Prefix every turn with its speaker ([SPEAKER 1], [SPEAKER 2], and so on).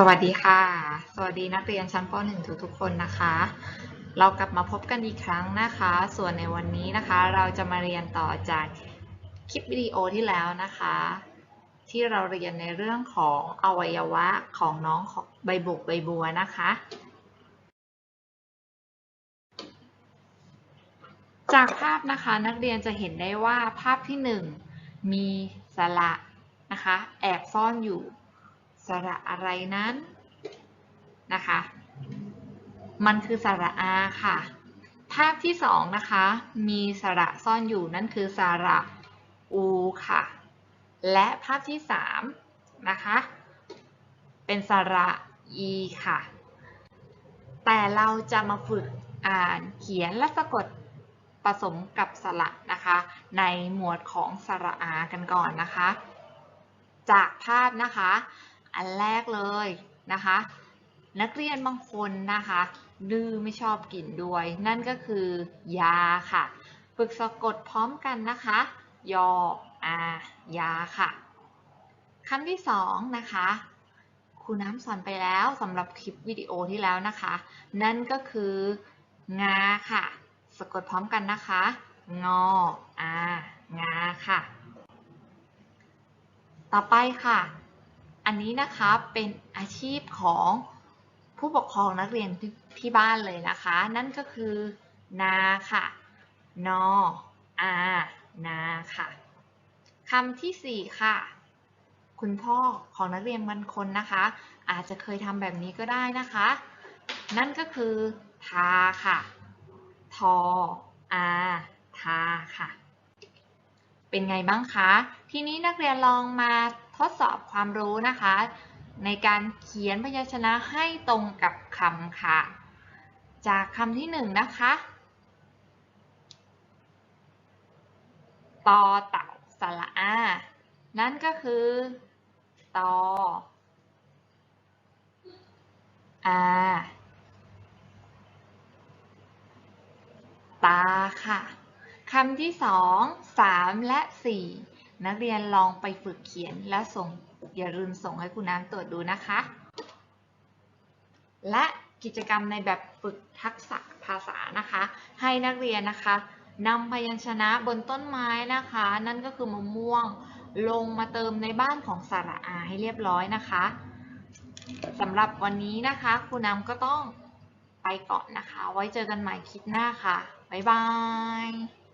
[SPEAKER 1] สวัสดีค่ะ สวัสดีนักเรียนชั้นป .1 ทุกๆคนนะคะ เรากลับมาพบกันอีกครั้งนะคะ ส่วนในวันนี้นะคะ เราจะมาเรียนต่อจากคลิปวิดีโอที่แล้วนะคะ ที่เราเรียนในเรื่องของอวัยวะของน้องของใบบุกใบบัวนะคะ จากภาพนะคะนักเรียนจะเห็นได้ว่าภาพที่ 1 มีสระนะคะ แอบซ่อนอยู่ สระอะไรนั้นนะคะ มันคือสระอาค่ะ ภาพที่2นะคะ มีสระซ่อนอยู่นั่นคือสระอูค่ะ และภาพที่3นะคะ เป็นสระอีค่ะ แต่เราจะมาฝึกอ่านเขียนและสะกดผสมกับสระนะคะ ในหมวดของสระอากันก่อนนะคะ จากภาพนะคะ อันแรกเลยนะคะ นักเรียนบางคนนะคะดื้อไม่ชอบกินด้วย นั่นก็คือยาค่ะ ฝึกสะกดพร้อมกันนะคะ ยออายาค่ะคำที่สองนะคะครูน้ำสอนไปแล้วสำหรับคลิปวิดีโอที่แล้วนะคะ นั่นก็คืองาค่ะ สะกดพร้อมกันนะคะ งออางาค่ะ ต่อไปค่ะ อันนี้นะคะเป็นอาชีพของผู้ปกครองนักเรียนที่ที่บ้านเลยนะคะ นั่นก็คือ นาค่ะ นออานาค่ะคำที่สี่ค่ะ คุณพ่อของนักเรียนบางคนนะคะ อาจจะเคยทำแบบนี้ก็ได้นะคะ นั่นก็คือ ทาค่ะ ทออาทาค่ะ เป็นไงบ้างคะ ทีนี้นักเรียนลองมา ทดสอบความรู้นะคะ ในการเขียนพยัญชนะให้ตรงกับคำค่ะ จากคำที่หนึ่งนะคะตอเต่าสระอา นั่นก็คือตออาตาค่ะ คำที่สอง สามและสี่ นักเรียนลองไปฝึกเขียนและส่งอย่าลืมส่งให้คุณน้ำตรวจดูนะคะ และกิจกรรมในแบบฝึกทักษะภาษานะคะ ให้นักเรียนนะคะนำพยัญชนะบนต้นไม้นะคะ นั่นก็คือมะม่วงลงมาเติมในบ้านของสระอาให้เรียบร้อยนะคะสำหรับวันนี้นะคะครูน้ำก็ต้องไปก่อนนะคะ ไว้เจอกันใหม่คลิปหน้าค่ะ บ๊ายบาย